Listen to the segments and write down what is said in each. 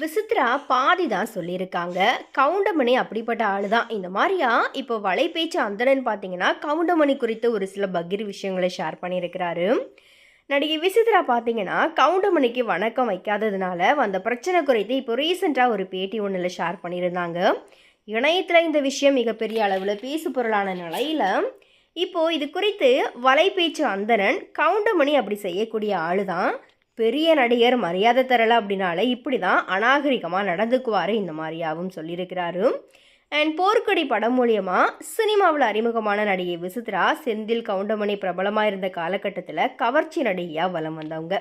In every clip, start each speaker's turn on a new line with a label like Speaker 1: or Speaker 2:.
Speaker 1: விசித்ரா பாதி தான் சொல்லியிருக்காங்க. கவுண்டமணி அப்படிப்பட்ட ஆள் தான் இந்த மாதிரியா இப்போ வலைபேச்சு அந்தணன் பார்த்தீங்கன்னா கவுண்டமணி குறித்து ஒரு சில பகிர் விஷயங்களை ஷேர் பண்ணியிருக்கிறாரு. நடிகை விசித்ரா பார்த்தீங்கன்னா கவுண்டமணிக்கு வணக்கம் வைக்காததுனால வந்த பிரச்சனை குறித்து இப்போ ரீசெண்டாக ஒரு பேட்டி ஒன்றில் ஷேர் பண்ணியிருந்தாங்க. இணையத்தில் இந்த விஷயம் மிகப்பெரிய அளவில் பேசு பொருளான நிலையில் இப்போது இது குறித்து வலைபேச்சு அந்தணன் கவுண்டமணி அப்படி செய்யக்கூடிய ஆள் தான் பெரிய நடிகர் மரியாதை தரலை அப்படின்னாலே இப்படி தான் அநாகரிகமாக நடந்துக்குவார் இந்த மாதிரியாவும் சொல்லியிருக்கிறாரு. அண்ட் போர்க்கொடி படம் மூலியமாக சினிமாவில் அறிமுகமான நடிகை விசித்ரா செந்தில் கவுண்டமணி பிரபலமாக இருந்த காலகட்டத்தில் கவர்ச்சி நடிகையாக வலம் வந்தவங்க.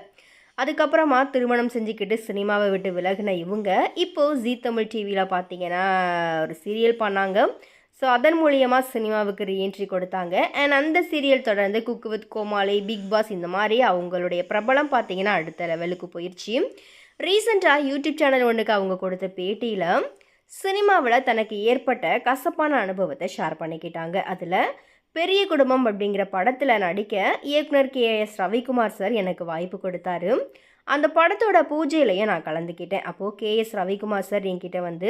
Speaker 1: அதுக்கப்புறமா திருமணம் செஞ்சுக்கிட்டு சினிமாவை விட்டு விலகின இவங்க. இப்போது ஜீ தமிழ் டிவியில் பார்த்தீங்கன்னா ஒரு சீரியல் பண்ணாங்க. ஸோ அதன் மூலியமாக சினிமாவுக்கு ரீஎன்ட்ரி கொடுத்தாங்க. அண்ட் அந்த சீரியல் தொடர்ந்து cook with Comali Bigg Boss இந்த மாதிரி அவங்களுடைய பிரபலம் பார்த்தீங்கன்னா அடுத்த லெவலுக்கு போயிடுச்சு ரீசெண்டாக யூடியூப் சேனல் ஒன்றுக்கு அவங்க கொடுத்த பேட்டியில் சினிமாவில் தனக்கு ஏற்பட்ட கசப்பான அனுபவத்தை ஷேர் பண்ணிக்கிட்டாங்க. அதில் பெரிய குடும்பம் அப்படிங்கிற படத்தில் நடிக்க இயக்குனர் கே எஸ் ரவிக்குமார் சார் எனக்கு வாய்ப்பு கொடுத்தாரு. அந்த படத்தோட பூஜையிலையும் நான் கலந்துக்கிட்டேன். அப்போது கே எஸ் ரவிக்குமார் சார் என்கிட்ட வந்து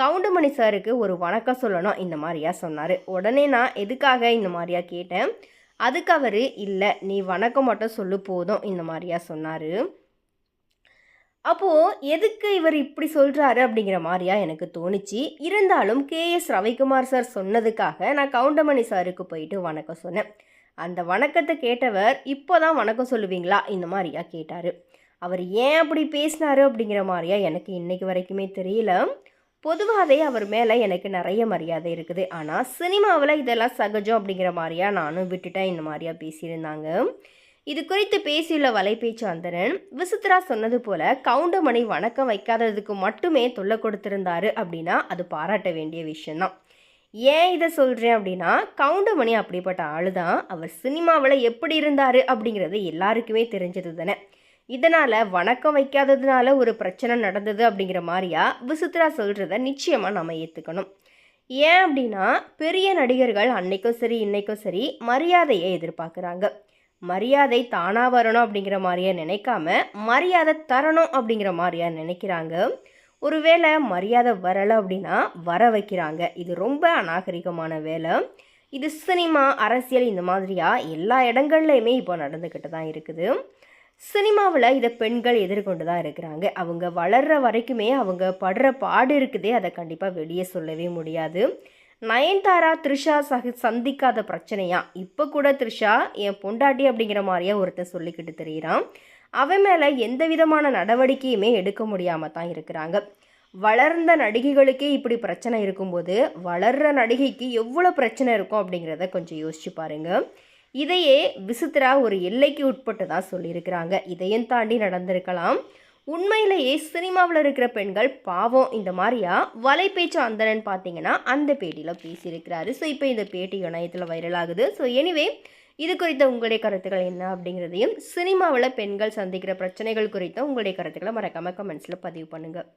Speaker 1: கவுண்டமணி சாருக்கு ஒரு வணக்கம் சொல்லணும் இந்த மாதிரியா சொன்னார். உடனே நான் எதுக்காக இந்த மாதிரியா கேட்டேன்? அதுக்கு அவர் இல்லை நீ வணக்கம் மட்டும் சொல்லு போதும் இந்த மாதிரியா சொன்னார். அப்போது எதுக்கு இவர் இப்படி சொல்கிறாரு அப்படிங்கிற மாதிரியா எனக்கு தோணுச்சு. இருந்தாலும் கேஎஸ் ரவிக்குமார் சார் சொன்னதுக்காக நான் கவுண்டமணி சாருக்கு போயிட்டு வணக்கம் சொன்னேன். அந்த வணக்கத்தை கேட்டவர் இப்போ தான் வணக்கம் சொல்லுவீங்களா? இந்த மாதிரியா கேட்டார். அவர் ஏன் அப்படி பேசினாரு? அப்படிங்கிற மாதிரியா எனக்கு இன்றைக்கு வரைக்குமே தெரியல. பொதுவாகவே அவர் மேலே எனக்கு நிறைய மரியாதை இருக்குது. ஆனால் சினிமாவில் இதெல்லாம் சகஜம் அப்படிங்கிற மாதிரியா நானும் விட்டுட்டேன். இந்த மாதிரியா பேசியிருந்தாங்க. இது குறித்து பேசியுள்ள வலைபேச்சு அந்தரன் விசித்ரா சொன்னது போல கவுண்டமணி வணக்கம் வைக்காததுக்கு மட்டுமே தொல்லை கொடுத்திருந்தாரு அப்படின்னா அது பாராட்ட வேண்டிய விஷயம்தான். ஏன் இதை சொல்கிறேன் அப்படின்னா கவுண்டமணி அப்படிப்பட்ட ஆளு தான் அவர் சினிமாவில் எப்படி இருந்தார் அப்படிங்கிறது எல்லாருக்குமே தெரிஞ்சது தானே. இதனால் வணக்கம் வைக்காததுனால ஒரு பிரச்சனை நடந்தது அப்படிங்கிற மாதிரியா விசித்ரா சொல்கிறத நிச்சயமாக நம்ம ஏற்றுக்கணும் ஏன் அப்படின்னா பெரிய நடிகர்கள் அன்னைக்கும் சரி இன்னைக்கும் சரி மரியாதையை எதிர்பார்க்குறாங்க. மரியாதை தானாக வரணும் அப்படிங்கிற மாதிரியா நினைக்காம மரியாதை தரணும் அப்படிங்கிற மாதிரியா நினைக்கிறாங்க. ஒருவேளை மரியாதை வரலை அப்படின்னா வர வைக்கிறாங்க. இது ரொம்ப அநாகரிகமான வேலை. இது சினிமா அரசியல் இந்த மாதிரியா எல்லா இடங்கள்லையுமே இப்போ நடந்துக்கிட்டு தான் இருக்குது. சினிமாவில் இதை பெண்கள் எதிர்கொண்டு தான் இருக்கிறாங்க. அவங்க வளர்கிற வரைக்குமே அவங்க படுற பாடு இருக்குதே அதை கண்டிப்பாக வெளியே சொல்லவே முடியாது. நயன்தாரா த்ரிஷா சக சந்திக்காத பிரச்சனையா? இப்போ கூட த்ரிஷா என் பொண்டாட்டி அப்படிங்கிற மாதிரியா ஒருத்தன் சொல்லிக்கிட்டு தெரிகிறான் அவன் மேலே எந்த விதமான நடவடிக்கையுமே எடுக்க முடியாமல் தான் இருக்கிறாங்க. வளர்ந்த நடிகைகளுக்கே இப்படி பிரச்சனை இருக்கும்போது வளர்கிற நடிகைக்கு எவ்வளோ பிரச்சனை இருக்கும் அப்படிங்கிறத கொஞ்சம் யோசிச்சு பாருங்கள் இதையே விசித்திரா ஒரு எல்லைக்கு உட்பட்டு தான் சொல்லியிருக்கிறாங்க. இதையும் தாண்டி நடந்திருக்கலாம். உண்மையிலேயே சினிமாவில் இருக்கிற பெண்கள் பாவம். இந்த மாதிரியா? வலைபேச்சு அந்தனன் பார்த்தீங்கன்னா அந்த பேட்டியில் பேசியிருக்கிறாரு. ஸோ இப்போ இந்த பேட்டி இணையத்தில் வைரல் ஆகுது. ஸோ எனிவே இது குறித்த உங்களுடைய கருத்துக்கள் என்ன அப்படிங்கிறதையும் சினிமாவில் பெண்கள் சந்திக்கிற பிரச்சனைகள் குறித்த உங்களுடைய கருத்துக்களை மறக்காமல் கமெண்ட்ஸில் பதிவு பண்ணுங்கள்